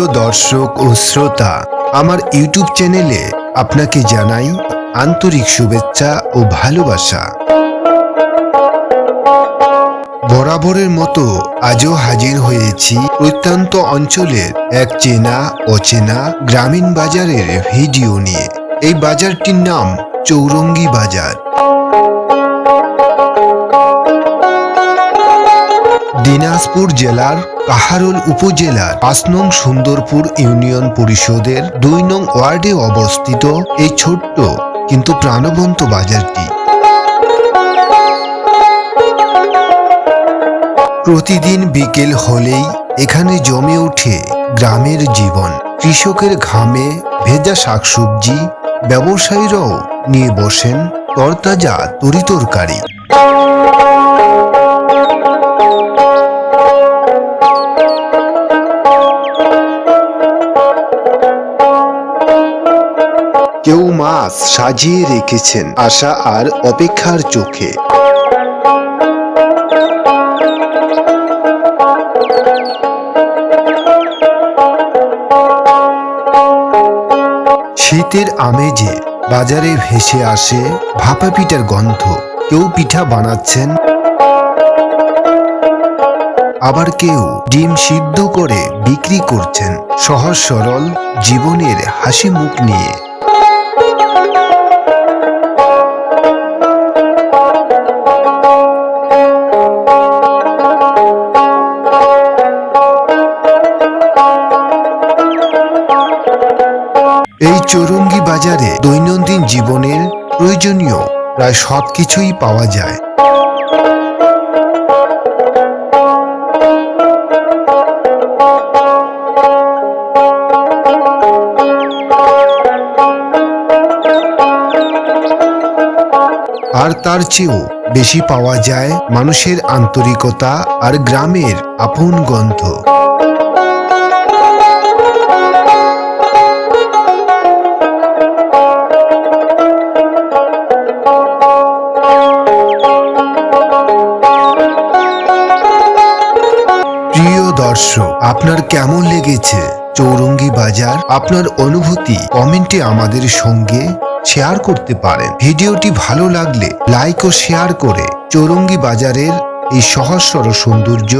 প্রিয় দর্শক ও শ্রোতা, আমার ইউটিউব চ্যানেলে আপনাকে জানাই আন্তরিক শুভেচ্ছা ও ভালোবাসা। বরাবরের মতো আজও হাজির হয়েছি প্রত্যন্ত অঞ্চলের এক চেনা, অচেনা গ্রামীণ বাজারের ভিডিও নিয়ে। এই বাজারটির নাম চৌরঙ্গি বাজার। দিনাজপুর জেলার কাহারোল উপজেলার পাঁচ নং সুন্দরপুর ইউনিয়ন পরিষদের দুই নং ওয়ার্ডে অবস্থিত এই ছোট্ট কিন্তু প্রাণবন্ত বাজারটি। প্রতিদিন বিকেল হলেই এখানে জমে ওঠে গ্রামের জীবন। কৃষকের ঘামে ভেজা শাকসবজি ব্যবসায়ীরাও নিয়ে বসেন তরতাজা তরিতরকারি কেউ মাছ সাজিয়ে রেখেছেন আশা আর অপেক্ষার চোখে। শীতের আমেজে বাজারে ভেসে আসে ভাপা পিঠার গন্ধ। কেউ পিঠা বানাচ্ছেন, আবার কেউ ডিম সিদ্ধ করে বিক্রি করছেন। সহজ সরল জীবনের হাসি মুখ নিয়ে। এই চৌরঙ্গি বাজারে দৈনন্দিন জীবনের প্রয়োজনীয় প্রায় সবকিছুই পাওয়া যায়। আর তার চেয়েও বেশি পাওয়া যায় মানুষের আন্তরিকতা আর গ্রামের আপন গন্ধ। প্রিয় দর্শক, আপনার কেমন লেগেছে? চৌরঙ্গি বাজার আপনার অনুভূতি কমেন্টে আমাদের সঙ্গে শেয়ার করতে পারেন। ভিডিওটি ভালো লাগলে লাইক ও শেয়ার করে চৌরঙ্গি বাজারের এই সহজ সরল সৌন্দর্য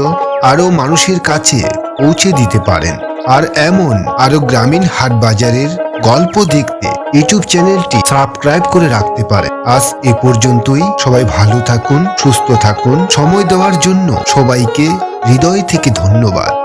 আরও মানুষের কাছে পৌঁছে দিতে পারেন। আর এমন আরও গ্রামীণ হাট বাজারের গল্প দেখতে ইউটিউব চ্যানেলটি সাবস্ক্রাইব করে রাখতে পারে। আজ এ পর্যন্তই। সবাই ভালো থাকুন, সুস্থ থাকুন। সময় দেওয়ার জন্য সবাইকে হৃদয় থেকে ধন্যবাদ।